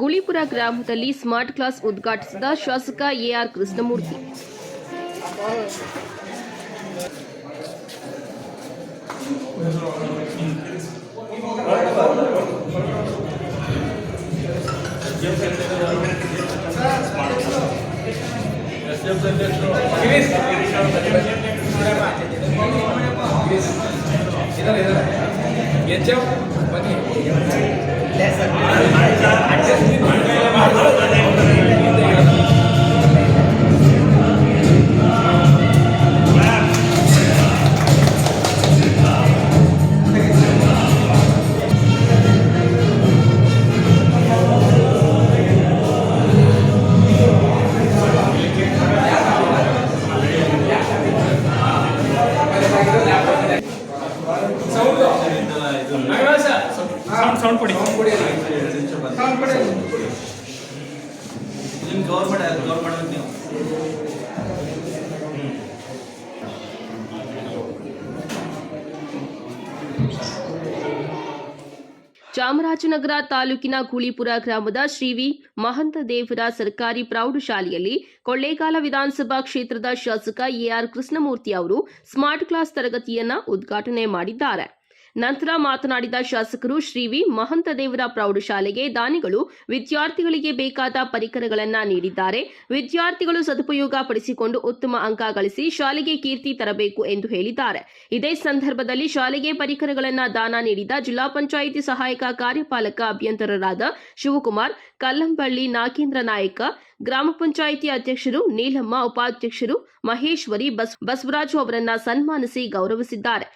ಗುಳಿಪುರ ಗ್ರಾಮದಲ್ಲಿ smart class ಉದ್ಘಾಟಿಸಿದ ಶಾಸಕ ಎಆರ್ ಕೃಷ್ಣಮೂರ್ತಿ. याच्यामध्ये ಸೌಂಡ್ ಸೌಂಡ್ ಕೊಡಿ. ನಿಮ್ಮ ಗೌರ್ಮೆಂಟ್ ಗೌರ್ಮೆಂಟ್ ನೀವು. ಚಾಮರಾಜನಗರ ತಾಲೂಕಿನ ಕೂಳಿಪುರ ಗ್ರಾಮದ ಶ್ರೀವಿ ಮಹಂತ ದೇವರ ಸರ್ಕಾರಿ ಪ್ರೌಢಶಾಲೆಯಲ್ಲಿ ಕೊಳ್ಳೇಗಾಲ ವಿಧಾನಸಭಾ ಕ್ಷೇತ್ರದ ಶಾಸಕ ಎಆರ್ ಕೃಷ್ಣಮೂರ್ತಿ ಅವರು ಸ್ಮಾರ್ಟ್ ಕ್ಲಾಸ್ ತರಗತಿಯನ್ನ ಉದ್ಘಾಟನೆ ಮಾಡಿದ್ದಾರೆ. ನಂತರ ಮಾತನಾಡಿದ ಶಾಸಕರು ಶ್ರೀವಿ ಮಹಂತ ದೇವರ ಪ್ರೌಢಶಾಲೆಗೆ ದಾನಿಗಳು ವಿದ್ಯಾರ್ಥಿಗಳಿಗೆ ಬೇಕಾದ ಪರಿಕರಗಳನ್ನು ನೀಡಿದ್ದಾರೆ. ವಿದ್ಯಾರ್ಥಿಗಳು ಸದುಪಯೋಗ ಪಡಿಸಿಕೊಂಡು ಉತ್ತಮ ಅಂಕ ಗಳಿಸಿ ಶಾಲೆಗೆ ಕೀರ್ತಿ ತರಬೇಕು ಎಂದು ಹೇಳಿದ್ದಾರೆ. ಇದೇ ಸಂದರ್ಭದಲ್ಲಿ ಶಾಲೆಗೆ ಪರಿಕರಗಳನ್ನು ದಾನ ನೀಡಿದ ಜಿಲ್ಲಾ ಪಂಚಾಯಿತಿ ಸಹಾಯಕ ಕಾರ್ಯಪಾಲಕ ಅಭಿಯಂತರರಾದ ಶಿವಕುಮಾರ್ ಕಲ್ಲಂಬಳ್ಳಿ ನಾಗೇಂದ್ರ ನಾಯಕ, ಗ್ರಾಮ ಪಂಚಾಯಿತಿ ಅಧ್ಯಕ್ಷರು ನೀಲಮ್ಮ, ಉಪಾಧ್ಯಕ್ಷರು ಮಹೇಶ್ವರಿ ಬಸ್ ಬಸವರಾಜು ಅವರನ್ನ ಸನ್ಮಾನಿಸಿ ಗೌರವಿಸಿದ್ದಾರೆ.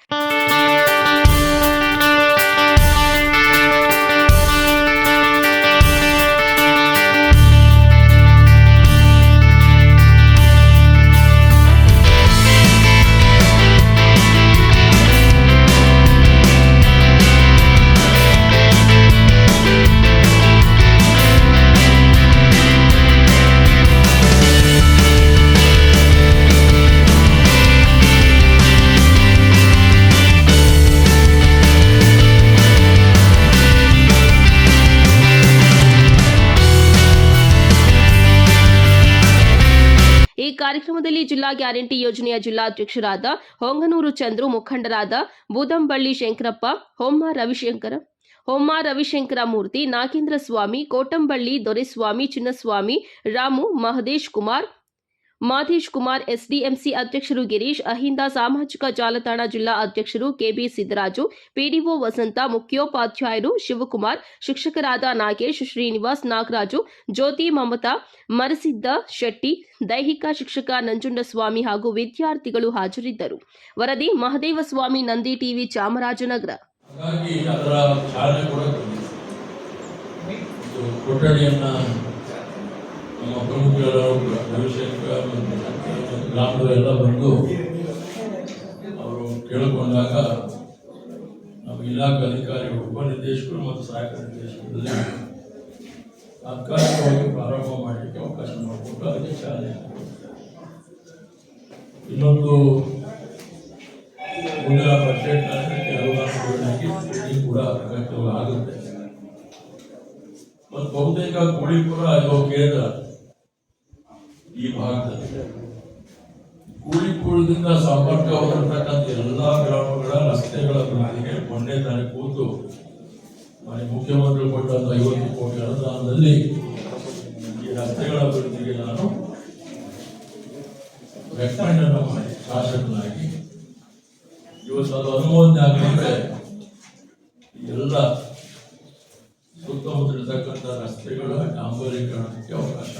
ಕಾರ್ಯಕ್ರಮದಲ್ಲಿ ಜಿಲ್ಲಾ ಗ್ಯಾರಂಟಿ ಯೋಜನೆಯ ಜಿಲ್ಲಾಧ್ಯಕ್ಷರಾದ ಹೊಂಗನೂರು ಚಂದ್ರು ಮುಖಂಡರಾದ ಬೂದಂಬಳ್ಳಿ ಶಂಕರಪ್ಪ, ಹೊಮ್ಮ ರವಿಶಂಕರ ಹೊಮ್ಮ ರವಿಶಂಕರ ಮೂರ್ತಿ, ನಾಗೇಂದ್ರ ಸ್ವಾಮಿ, ಕೋಟಂಬಳ್ಳಿ ದೊರೆಸ್ವಾಮಿ, ಚಿನ್ನಸ್ವಾಮಿ, ರಾಮು ಮಹದೇಶ್ ಕುಮಾರ್ ಮಾಧೇಶ್ ಕುಮಾರ್, ಎಸ್ಡಿಎಂಸಿ ಅಧ್ಯಕ್ಷರು ಗಿರೀಶ್, ಅಹಿಂದ ಸಾಮಾಜಿಕ ಜಾಲತಾಣ ಜಿಲ್ಲಾ ಅಧ್ಯಕ್ಷರು ಕೆಬಿ ಸಿದ್ದರಾಜು, ಪಿಡಿಒ ವಸಂತ, ಮುಖ್ಯೋಪಾಧ್ಯಾಯರು ಶಿವಕುಮಾರ್, ಶಿಕ್ಷಕರಾದ ನಾಗೇಶ್, ಶ್ರೀನಿವಾಸ್ ನಾಗರಾಜು, ಜ್ಯೋತಿ ಮಮತಾ, ಮರಸಿದ್ದ ಶೆಟ್ಟಿ, ದೈಹಿಕ ಶಿಕ್ಷಕ ನಂಜುಂಡಸ್ವಾಮಿ ಹಾಗೂ ವಿದ್ಯಾರ್ಥಿಗಳು ಹಾಜರಿದ್ದರು. ವರದಿ ಮಹದೇವಸ್ವಾಮಿ, ನಂದಿ ಟಿವಿ, ಚಾಮರಾಜನಗರ. ಕೊಠಡಿಯನ್ನ ನಮ್ಮ ಪ್ರಮುಖರು ಮತ್ತು ಶಂಕರ್ ಎಲ್ಲ ಬಂದು ಅವರು ಕೇಳಿಕೊಂಡಾಗ ನಮ್ಮ ಇಲಾಖೆ ಅಧಿಕಾರಿಗಳು ಉಪನಿರ್ದೇಶಕರು ಮತ್ತು ಸಹಾಯಕ ನಿರ್ದೇಶಕರಲ್ಲಿ ತಾತ್ಕಾಲಿಕವಾಗಿ ಪ್ರಾರಂಭ ಮಾಡಲಿಕ್ಕೆ ಅವಕಾಶ ಮಾಡಿಕೊಟ್ಟು ಅದಕ್ಕೆ ಚಾಲನೆ. ಇನ್ನೊಂದು ಮುಂದಿನ ಬಜೆಟ್ ಅನುದಾನಗಳಾಗಿ ಇದು ಕೂಡ ಆಗುತ್ತೆ ಮತ್ತು ಬಹುತೇಕ ಕೂಳಿಪುರ ಇದು ಕೇಂದ್ರ ಈ ಭಾಗದಲ್ಲಿ ಕೂಳಿಪುರದಿಂದ ಸಂಪರ್ಕ ಹೊಂದಿರತಕ್ಕಂಥ ಎಲ್ಲ ಗ್ರಾಮಗಳ ರಸ್ತೆಗಳ ಅಭಿವೃದ್ಧಿಗೆ ಮೊನ್ನೆ ತಾನೆ ಕೂತು ಮನೆ ಮುಖ್ಯಮಂತ್ರಿ ಕೊಟ್ಟಂತ ಐವತ್ತು ಕೋಟಿ ಅನುದಾನದಲ್ಲಿ ಈ ರಸ್ತೆಗಳ ಅಭಿವೃದ್ಧಿಗೆ ನಾನು ರೆಕಮೆಂಡ್ ಮಾಡಿ, ಶಾಸಕನಾಗಿ. ಇವತ್ತು ಅದು ಅನುಮೋದನೆ ಆಗಲಿಕ್ಕೆ ಎಲ್ಲ ಸುತ್ತಮುತ್ತಲಿರ್ತಕ್ಕಂಥ ರಸ್ತೆಗಳ ಡಾಂಬರೀಕರಣಕ್ಕೆ ಅವಕಾಶ